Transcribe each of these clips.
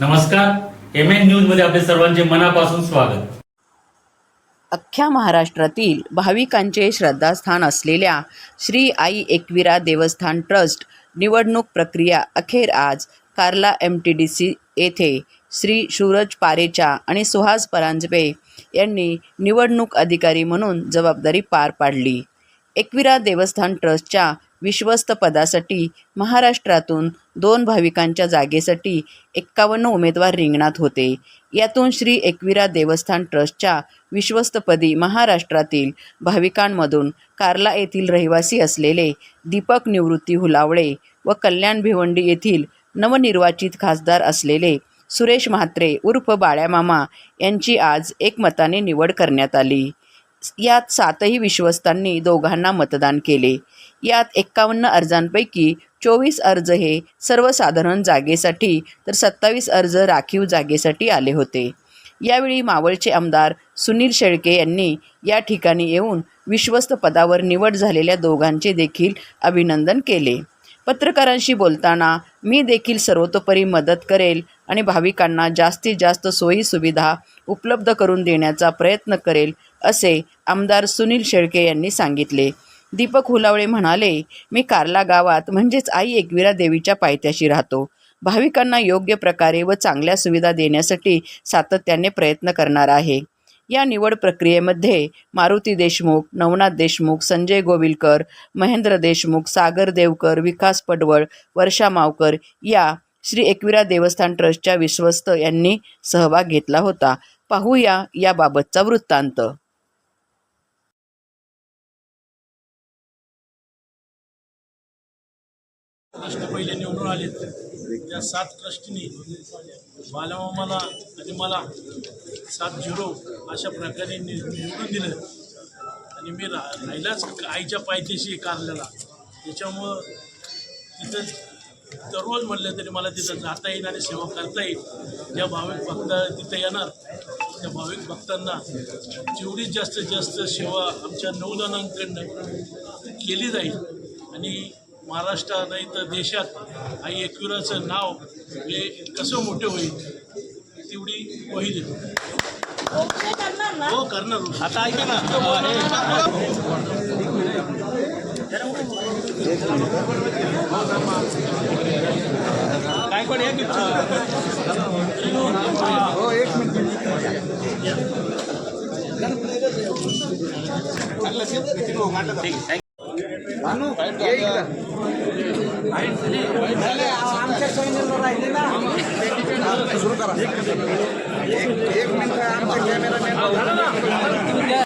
नमस्कार. M N न्यूजमध्ये आपले सर्वांचे मनापासून स्वागत. अख्ख्या महाराष्ट्रातील भाविकांचे श्रद्धास्थान असलेल्या श्री आई एकविरा देवस्थान ट्रस्ट निवडणूक प्रक्रिया अखेर आज Karla M T D C येथे श्री सूरज पारेचा आणि सुहास परांजपे यांनी निवडणूक अधिकारी म्हणून जबाबदारी पार पाडली. एकविरा देवस्थान ट्रस्टच्या विश्वस्त पदासाठी महाराष्ट्रातून दोन भाविकांच्या जागेसाठी एक्कावन्न उमेदवार रिंगणात होते. यातून श्री एकविरा देवस्थान ट्रस्टच्या विश्वस्तपदी महाराष्ट्रातील भाविकांमधून कार्ला येथील रहिवासी असलेले दीपक निवृत्ती हुलावळे व कल्याण भिवंडी येथील नवनिर्वाचित खासदार असलेले सुरेश म्हात्रे उर्फ बाळ्यामामा यांची आज एकमताने निवड करण्यात आली. यात सातही विश्वस्तांनी दोघांना मतदान केले. यात एक्कावन्न अर्जांपैकी चोवीस अर्ज हे सर्वसाधारण जागेसाठी तर सत्तावीस अर्ज राखीव जागेसाठी आले होते. यावेळी मावळचे आमदार सुनील शेळके यांनी या ठिकाणी येऊन विश्वस्त पदावर निवड झालेल्या दोघांचे देखील अभिनंदन केले. पत्रकारांशी बोलताना मी देखील सर्वतोपरी मदत करेल आणि भाविकांना जास्तीत जास्त सोयी सुविधा उपलब्ध करून देण्याचा प्रयत्न करेल असे आमदार सुनील शेळके यांनी सांगितले. दीपक हुलावळे म्हणाले मी कार्ला गावात म्हणजेच आई एकविरा देवीच्या पायथ्याशी राहतो. भाविकांना योग्य प्रकारे व चांगल्या सुविधा देण्यासाठी सातत्याने प्रयत्न करणार आहे. या निवड प्रक्रियेमध्ये मारुती देशमुख नवनाथ देशमुख संजय गोविलकर महेंद्र देशमुख सागर देवकर विकास पडवळ वर्षा मावकर या श्री एकविरा देवस्थान ट्रस्टच्या विश्वस्त यांनी सहभाग घेतला होता. पाहूया याबाबतचा वृत्तांत. ट्रस्ट पहिले निवडून आले त्या सात ट्रस्टीनी बालमामाला आणि मला सात झिरो अशा प्रकारे नि- निवडून दिलं. आणि मी रा राहिलाच आईच्या पायथ्याशी कारल्याला त्याच्यामुळं तिथं दररोज म्हणलं तरी मला तिथं जाता येईल आणि सेवा करता येईल. ज्या भाविक भक्त तिथं येणार. त्या भाविक भक्तांना जेवढी जास्तीत जास्त सेवा आमच्या नौदनांकडनं केली जाईल आणि महाराष्ट्रात नाही तर देशात आई एकविराचं नाव हे कसं मोठं होईल तेवढी होईल हो करणार. आता ऐका ना. काय पण या camera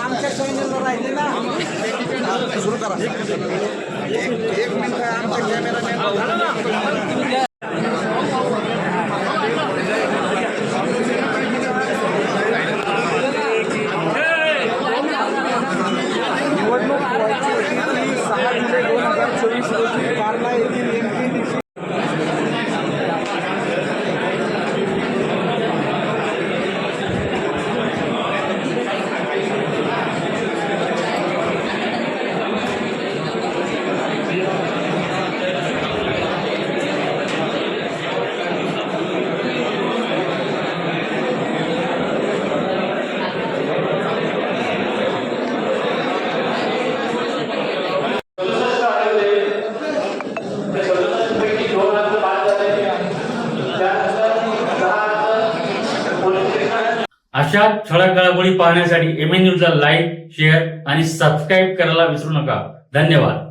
आमच्या चॅनलवर राहिले ना सुरू करा एक मिनिट आमच्या कॅमेरा निवडणूक व्हायची होती ती सहा जुलै दोन हजार चोवीस रोजी कार्ला येथील एम पी डी सी अशा ठळक घडामोडी पाहण्यासाठी एम एन न्यूजला लाईक शेअर आणि सबस्क्राईब करायला विसरू नका. धन्यवाद.